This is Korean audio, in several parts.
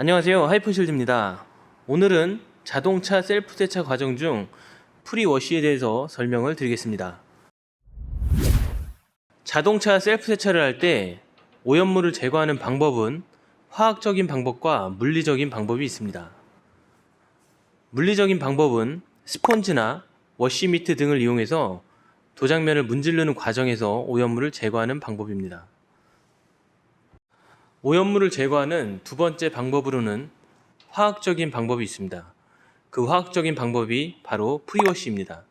안녕하세요. 하이퍼실드입니다. 오늘은 자동차 셀프 세차 과정 중 프리워시에 대해서 설명을 드리겠습니다. 자동차 셀프 세차를 할 때 오염물을 제거하는 방법은 화학적인 방법과 물리적인 방법이 있습니다. 물리적인 방법은 스펀지나 워시미트 등을 이용해서 도장면을 문지르는 과정에서 오염물을 제거하는 방법입니다 오염물을 제거하는 두 번째 방법으로는 화학적인 방법이 있습니다. 그 화학적인 방법이 바로 프리워시입니다.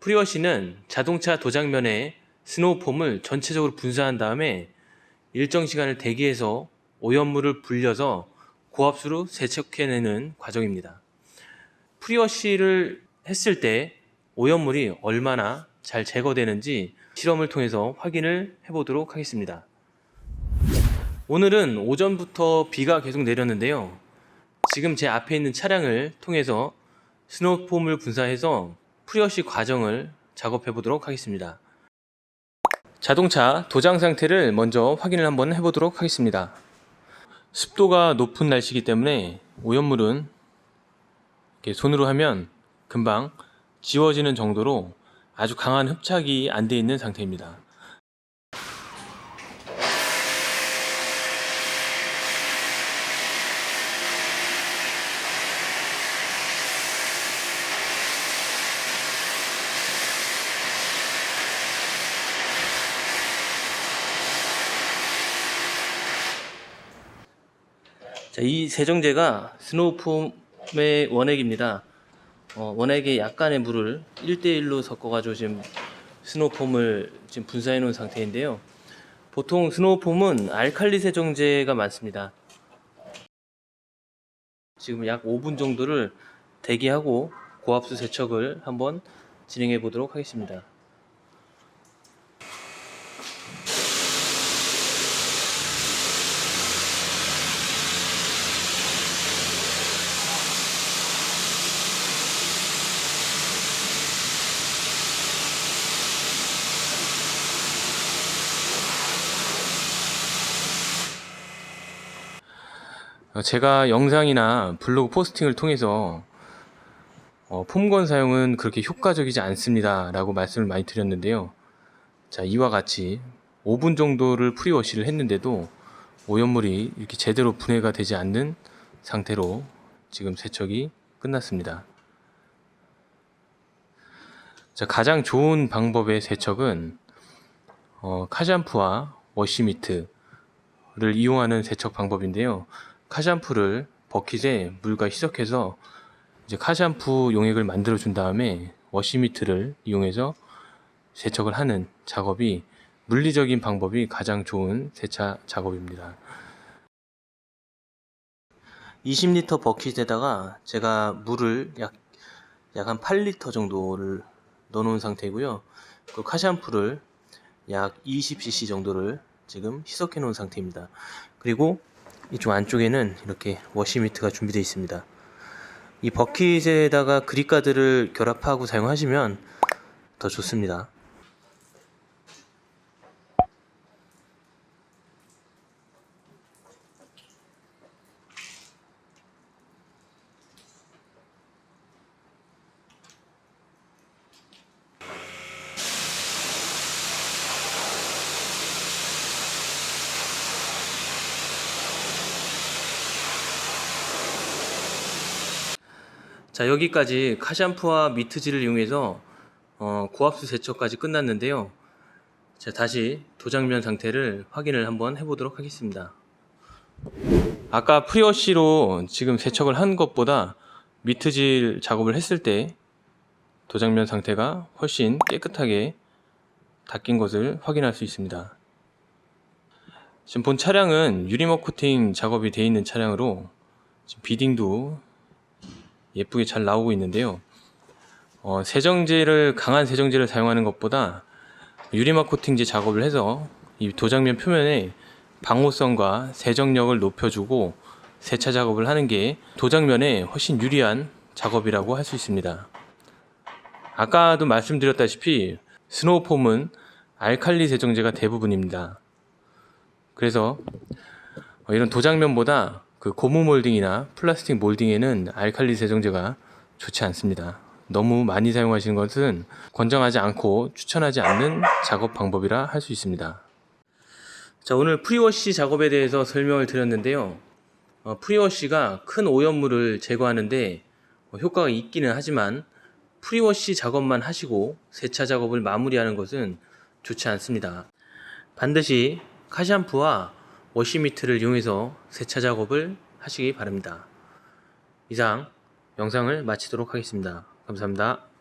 프리워시는 자동차 도장면에 스노우폼을 전체적으로 분사한 다음에 일정 시간을 대기해서 오염물을 불려서 고압수로 세척해내는 과정입니다. 프리워시를 했을 때 오염물이 얼마나 잘 제거되는지 실험을 통해서 확인을 해보도록 하겠습니다. 오늘은 오전부터 비가 계속 내렸는데요. 지금 제 앞에 있는 차량을 통해서 스노우폼을 분사해서 프리워시 과정을 작업해 보도록 하겠습니다. 자동차 도장 상태를 먼저 확인을 한번 해보도록 하겠습니다. 습도가 높은 날씨이기 때문에 오염물은 손으로 하면 금방 지워지는 정도로 아주 강한 흡착이 안 돼 있는 상태입니다. 자, 이 세정제가 스노우폼의 원액입니다. 어, 원액에 약간의 물을 1대1로 섞어가지고 지금 스노우폼을 지금 분사해 놓은 상태인데요. 보통 스노우폼은 알칼리 세정제가 많습니다. 지금 약 5분 정도를 대기하고 고압수 세척을 한번 진행해 보도록 하겠습니다. 제가 영상이나 블로그 포스팅을 통해서 어, 폼건 사용은 그렇게 효과적이지 않습니다. 라고 말씀을 많이 드렸는데요. 자, 이와 같이 5분 정도를 프리워시를 했는데도 오염물이 이렇게 제대로 분해가 되지 않는 상태로 지금 세척이 끝났습니다. 자, 가장 좋은 방법의 세척은 어, 카샴푸와 워시미트를 이용하는 세척 방법인데요. 카샴푸를 버킷에 물과 희석해서 이제 카샴푸 용액을 만들어 준 다음에 워시미트를 이용해서 세척을 하는 작업이 물리적인 방법이 가장 좋은 세차 작업입니다. 20리터 버킷에다가 제가 물을 약, 약 한 8리터 정도를 넣어 놓은 상태고요. 그 카샴푸를 약 20cc 정도를 지금 희석해 놓은 상태입니다. 그리고 이쪽 안쪽에는 이렇게 워시미트가 준비되어 있습니다. 이 버킷에다가 그립가드를 결합하고 사용하시면 더 좋습니다. 자 여기까지 카샴푸와 미트질을 이용해서 어, 고압수 세척까지 끝났는데요. 자 다시 도장면 상태를 확인을 한번 해보도록 하겠습니다. 아까 프리워시로 지금 세척을 한 것보다 미트질 작업을 했을 때 도장면 상태가 훨씬 깨끗하게 닦인 것을 확인할 수 있습니다. 지금 본 차량은 유리막 코팅 작업이 되어 있는 차량으로 지금 비딩도 예쁘게 잘 나오고 있는데요. 어, 세정제를 강한 세정제를 사용하는 것보다 유리막 코팅제 작업을 해서 이 도장면 표면에 방호성과 세정력을 높여주고 세차 작업을 하는 게 도장면에 훨씬 유리한 작업이라고 할 수 있습니다. 아까도 말씀드렸다시피 스노우폼은 알칼리 세정제가 대부분입니다. 그래서 어, 이런 도장면보다 그 고무 몰딩이나 플라스틱 몰딩에는 알칼리 세정제가 좋지 않습니다. 너무 많이 사용하시는 것은 권장하지 않고 추천하지 않는 작업 방법이라 할 수 있습니다. 자, 오늘 프리워시 작업에 대해서 설명을 드렸는데요. 어, 프리워시가 큰 오염물을 제거하는데 어, 효과가 있기는 하지만 프리워시 작업만 하시고 세차 작업을 마무리하는 것은 좋지 않습니다. 반드시 카샴푸와 워시미트를 이용해서 세차 작업을 하시기 바랍니다. 이상 영상을 마치도록 하겠습니다. 감사합니다.